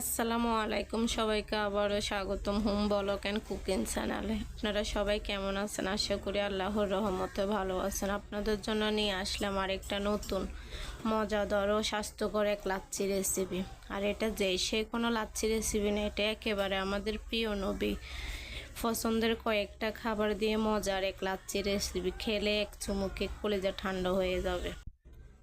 আসসালামু আলাইকুম সবাইকে আবারও স্বাগতম হোম বলক অ্যান্ড কুকিং চ্যানেলে। আপনারা সবাই কেমন আছেন? আশা করি আল্লাহর রহমতে ভালো আছেন। আপনাদের জন্য নিয়ে আসলাম আরেকটা নতুন, মজাদার ও স্বাস্থ্যকর এক লাচ্ছি রেসিপি আর এটা যে সে কোনো লাচ্ছি রেসিপি না, এটা একেবারে আমাদের প্রিয় নবী পছন্দের কয়েকটা খাবার দিয়ে মজার এক লাচ্ছি রেসিপি খেলে এক চুমুকে কলেজা ঠান্ডা হয়ে যাবে।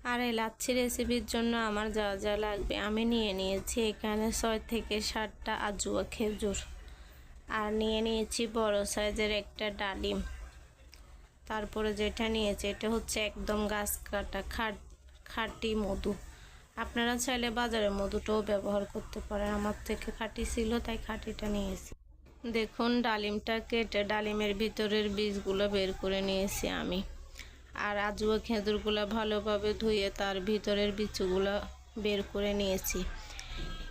আর এই লাচ্ছি রেসিপির জন্য আমার যা যা লাগবে আমি নিয়ে নিয়েছি এখানে ছয় থেকে সাতটা আজুয়া খেজুর। আর নিয়ে নিয়েছি বড় সাইজের একটা ডালিম। তারপরে যেটা নিয়েছি এটা হচ্ছে একদম গাছ কাটা খাট খাঁটি মধু। আপনারা চাইলে বাজারের মধুটাও ব্যবহার করতে পারেন। আমার থেকে খাঁটি ছিল, তাই খাঁটিটা নিয়েছি। দেখুন, ডালিমটা কেটে ডালিমের ভিতরের বীজগুলো বের করে নিয়েছি আমি। আর আজুয়া খেঁজুরগুলো ভালোভাবে ধুয়ে তার ভিতরের বিচুগুলো বের করে নিয়েছি।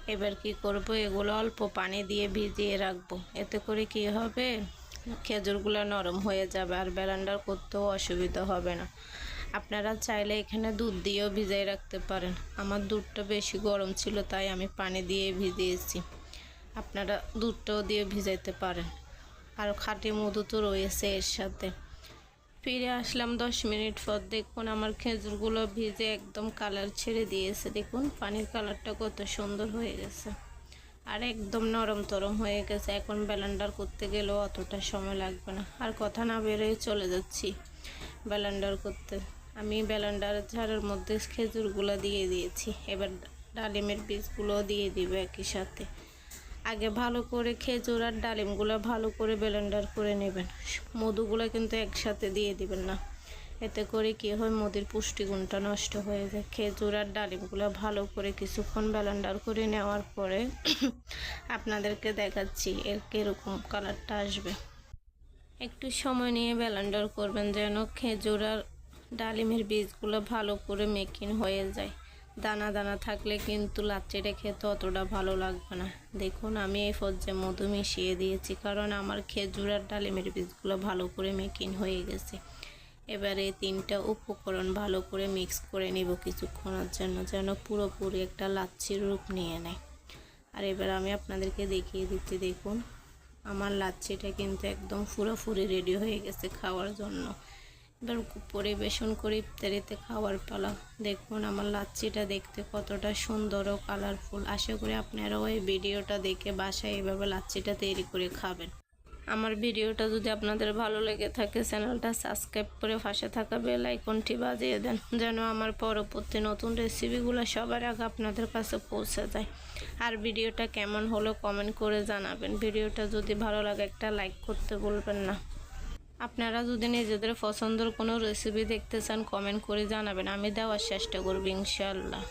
এবার কি করব? এগুলো অল্প পানি দিয়ে ভিজিয়ে রাখব। এতে করে কি হবে? খেজুরগুলো নরম হয়ে যাবে আর ব্যালান্ডার করতেও অসুবিধা হবে না। আপনারা চাইলে এখানে দুধ দিয়েও ভিজিয়ে রাখতে পারেন। আমার দুধটা বেশি গরম ছিল, তাই আমি পানি দিয়ে ভিজিয়েছি। আপনারা দুধটাও দিয়ে ভিজাইতে পারেন। আর খাঁটি মধু তো রয়েছে এর সাথে। ফিরে আসলাম দশ মিনিট পর। দেখুন আমার খেজুরগুলো ভিজে একদম কালার ছেড়ে দিয়েছে। দেখুন পানির কালারটা কত সুন্দর হয়ে গেছে। আর একদম নরম তরম হয়ে গেছে। এখন ব্যালেন্ডার করতে গেলেও অতটা সময় লাগবে না। আর কথা না বেরোয় চলে যাচ্ছি ব্যালেন্ডার করতে। আমি ব্যালেন্ডার ঝাড়ের মধ্যে খেজুরগুলো দিয়ে দিয়েছি। এবার ডালিমের বীজগুলো দিয়ে দিব একই সাথে। আগে ভালো করে খেজুর আর ডালিমগুলো ভালো করে ব্লেন্ডার করে নেবেন। মধুগুলো কিন্তু একসাথে দিয়ে দিবেন না। এতে করে কি হয়, মধুর পুষ্টিগুণটা নষ্ট হয়ে যায়। খেজুর আর ডালিমগুলো ভালো করে কিছুক্ষণ ব্লেন্ডার করে নেওয়ার পরে আপনাদেরকে দেখাচ্ছি এর কীরকম কালারটা আসবে। একটু সময় নিয়ে ব্লেন্ডার করবেন যেন খেজুর আর ডালিমের বীজগুলো ভালো করে মেকিং হয়ে যায়। দানা দানা থাকলে কিন্তু লাচ্চিটা খেতে অতটা ভালো লাগবে না। দেখুন, আমি এই পর্যায়ে মধু মিশিয়ে দিয়েছি, কারণ আমার খেজুর আর ডালিমের বীজগুলো ভালো করে মেকিং হয়ে গেছে। এবারে তিনটা উপকরণ ভালো করে মিক্স করে নিব কিছুক্ষণের জন্য, যেন পুরোপুরি একটা লাচ্ছির রূপ নিয়ে নেয়। আর এবার আমি আপনাদেরকে দেখিয়ে দিচ্ছি, দেখুন, আমার লাচ্ছিটা কিন্তু একদম ফুরোফুরি রেডি হয়ে গেছে খাওয়ার জন্য। এবার পরিবেশন করে ইফতারিতে খাওয়ার পালা। দেখুন আমার লাচ্ছিটা দেখতে কতটা সুন্দর ও কালারফুল আশা করি আপনারাও এই ভিডিওটা দেখে বাসায় এভাবে লাচ্ছিটা তৈরি করে খাবেন। আমার ভিডিওটা যদি আপনাদের ভালো লেগে থাকে, চ্যানেলটা সাবস্ক্রাইব করে পাশে থাকা বেল আইকনটি বাজিয়ে দেন, যেন আমার পরবর্তী নতুন রেসিপিগুলো সবার আগে আপনাদের কাছে পৌঁছে যায়। আর ভিডিওটা কেমন হলো কমেন্ট করে জানাবেন। ভিডিওটা যদি ভালো লাগে একটা লাইক করতে বলবেন না। আপনারা যদি নিজেদের পছন্দের কোনো রেসিপি দেখতে চান কমেন্ট করে জানাবেন। আমি দেওয়ার চেষ্টা করব ইনশাল্লাহ